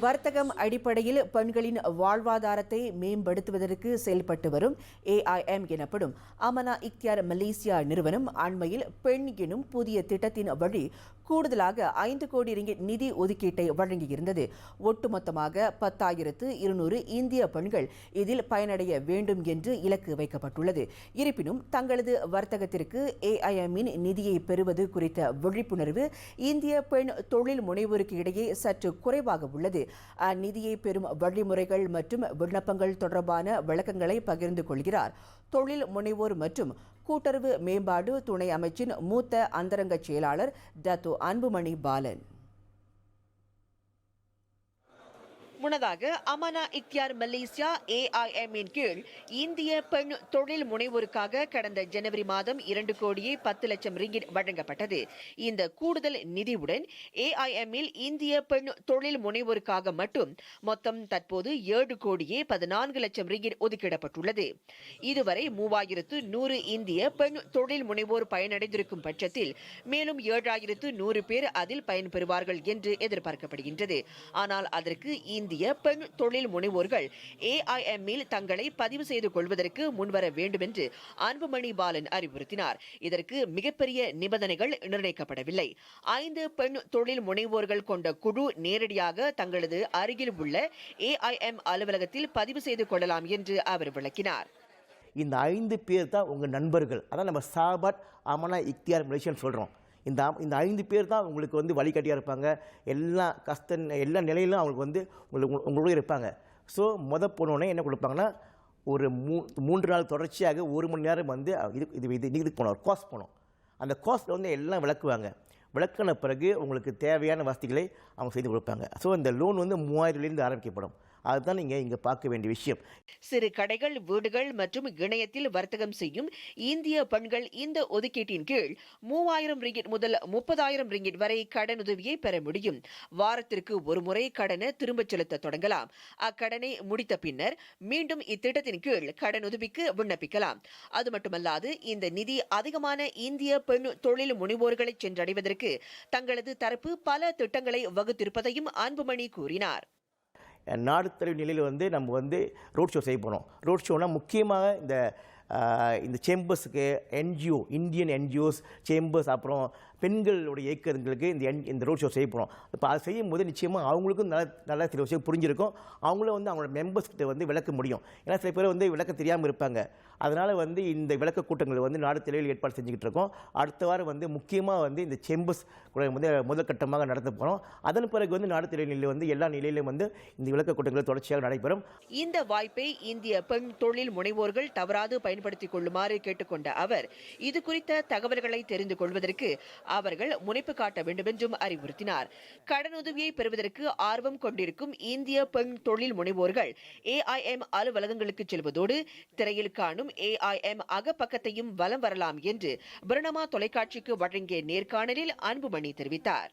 வர்த்தகம் அடிப்படையில் பெண்களின் வாழ்வாதாரத்தை மேம்படுத்துவதற்கு செயல்பட்டு வரும் ஏஐஎம் எனப்படும் அமனா இக்தியார் மலேசியா நிறுவனம் அண்மையில் பெண் எனும் புதிய திட்டத்தின் வழி கூடுதலாக ஐந்து கோடி ரிங்கிட் நிதி ஒதுக்கீட்டை வழங்கியிருந்தது. ஒட்டுமொத்தமாக பத்தாயிரத்து இருநூறு இந்திய பெண்கள் இதில் பயனடைய வேண்டும் என்று இலக்கு வைக்கப்பட்டுள்ளது. இருப்பினும் தங்களது வர்த்தகத்திற்கு ஏஐஎம்மின் நிதியை பெறுவது குறித்த விழிப்புணர்வு இந்திய பெண் தொழில் முனைவோருக்கு இடையே சற்று குறைவாக உள்ளது. அந்நிதியை பெறும் வழிமுறைகள் மற்றும் விண்ணப்பங்கள் தொடர்பான விளக்கங்களை பகிர்ந்து கொள்கிறார். தொழில் முனைவோர் மற்றும் கூட்டுறவு மேம்பாடு துணை அமைச்சின் மூத்த அந்தரங்க செயலாளர் தத்து அன்புமணி பாலன். முன்னதாக அமனா இக்தியார் மலேசியா ஏஐஎம் கீழ் இந்திய பெண் தொழில் முனைவோருக்காக கடந்த ஜனவரி மாதம் இரண்டு கோடியே பத்து லட்சம் ரிங்கிட் வழங்கப்பட்டது. இந்த கூடுதல் நிதியுடன் ஏஐஎம் இந்திய பெண் தொழில் முனைவோருக்காக மட்டும் மொத்தம் தற்போது ஏழு கோடியே பதினான்கு லட்சம் ரிங்கிட் ஒதுக்கிடப்பட்டுள்ளது. இதுவரை மூவாயிரத்து நூறு இந்திய பெண் தொழில் முனைவோர் பயனடைந்திருக்கும் பட்சத்தில் மேலும் ஏழாயிரத்து நூறு பேர் அதில் பயன்பெறுவார்கள் என்று எதிர்பார்க்கப்படுகின்றது. ஆனால் அதற்கு இந்த இந்திய பெண் தொழில் முனைவோர்கள் ஏஐஎம் தங்களை பதிவு செய்து கொள்வதற்கு முன்வர வேண்டும் என்று அன்புமணி பாலன் அறிவுறுத்தினார். இதற்கு மிகப்பெரிய நிபந்தனைகள் நிர்ணயிக்கப்படவில்லை. ஐந்து பெண் தொழில் முனைவோர்கள் கொண்ட குழு நேரடியாக தங்களது அருகில் உள்ள ஏஐஎம் அலுவலகத்தில் பதிவு செய்து கொள்ளலாம் என்று அவர் விளக்கினார். இந்த ஐந்து பேர் தான் உங்கள் நண்பர்கள். அதான் நம்ம சாபட் அமனா இக்தியார் மலேசியன்னு சொல்கிறோம் இந்த இந்த ஐந்து பேர் தான் உங்களுக்கு வந்து வழிகாட்டியாக இருப்பாங்க. எல்லா கஷ்ட எல்லா நிலையிலும் அவங்களுக்கு வந்து உங்களுக்கு உங்களோட இருப்பாங்க. ஸோ முத போனோடனே என்ன கொடுப்பாங்கன்னா ஒரு மூ மூன்று நாள் தொடர்ச்சியாக ஒரு மணி நேரம் வந்து இது இது இது இதுக்கு போனோம் ஒரு கோர்ஸ் போனோம். அந்த கோர்ஸில் வந்து எல்லாம் விளக்குவாங்க. விளக்குன பிறகு உங்களுக்கு தேவையான வசதிகளை அவங்க செய்து கொடுப்பாங்க. ஸோ இந்த லோன் வந்து மூவாயிரத்துலேருந்து ஆரம்பிக்கப்படும். அதுதான் நீங்கள் இங்கே பார்க்க வேண்டிய விஷயம். சிறு கடைகள் வீடுகள் மற்றும் இணையத்தில் வர்த்தகம் செய்யும் இந்திய பெண்கள் இந்த ஒதுக்கீட்டின் கீழ் மூவாயிரம் ரிங்கிட் முதல் முப்பதாயிரம் ரிங்கிட் வரை கடனுதவியை பெற முடியும். வாரத்திற்கு ஒரு முறை கடனை திரும்பச் செலுத்த தொடங்கலாம். அக்கடனை முடித்த பின்னர் மீண்டும் இத்திட்டத்தின் கீழ் கடனுதவிக்கு விண்ணப்பிக்கலாம். அது மட்டுமல்லாது இந்த நிதி அதிகமான இந்திய பெண் தொழில் முனைவோர்களை சென்றடைவதற்கு தங்களது தரப்பு பல திட்டங்களை வகுத்திருப்பதையும் அன்புமணி கூறினார். நாடு தழுவிய நிலையில் வந்து நம்ம வந்து ரோட் ஷோ செய்ய போகிறோம் ரோட் ஷோனால் முக்கியமாக இந்த இந்த சேம்பர்ஸுக்கு என்ஜிஓ இந்தியன் என்ஜிஓஸ் சேம்பர்ஸ் அப்புறம் பெண்களுடைய இயக்கங்களுக்கு இந்த என் இந்த ரோட் ஷோ செய்ய போகிறோம் இப்போ அதை செய்யும் போது நிச்சயமாக அவங்களுக்கும் நல்ல நல்ல சில விஷயம் புரிஞ்சிருக்கும். அவங்களும் வந்து அவங்களோட மெம்பர்ஸ்கிட்ட வந்து விளக்க முடியும். ஏன்னா சில பேர் வந்து விளக்க தெரியாமல் இருப்பாங்க. அதனால் வந்து இந்த விளக்க கூட்டங்கள் வந்து நாடு தெளிவில் ஏற்பாடு செஞ்சுக்கிட்டு இருக்கோம். அடுத்த வாரம் வந்து முக்கியமாக வந்து இந்த சேம்பர்ஸ் கூட வந்து முதல் கட்டமாக நடத்த போகிறோம் அதன் பிறகு வந்து நாடு தெளிவில் நிலையில் வந்து எல்லா நிலையிலும் வந்து இந்த விளக்க கூட்டங்கள் தொடர்ச்சியாக நடைபெறும். இந்த வாய்ப்பை இந்திய பெண் தொழில் முனைவோர்கள் தவறாது பயன்படுத்திக் கொள்ளுமாறு கேட்டுக்கொண்ட அவர் இது குறித்த தகவல்களை தெரிந்து கொள்வதற்கு அவர்கள் முனைப்பு காட்ட வேண்டும் என்றும் அறிவுறுத்தினார் கடனுதவியை பெறுவதற்கு ஆர்வம் கொண்டிருக்கும் இந்திய பெண் தொழில் முனைவோர்கள் ஏஐஎம் அலுவலகங்களுக்கு செல்வதோடு திரையில் காணும் ஏஐஎம் அகப்பக்கத்தையும் வலம் வரலாம் என்று பிரணமா தொலைக்காட்சிக்கு வழங்கிய நேர்காணலில் அன்புமணி தெரிவித்தார்.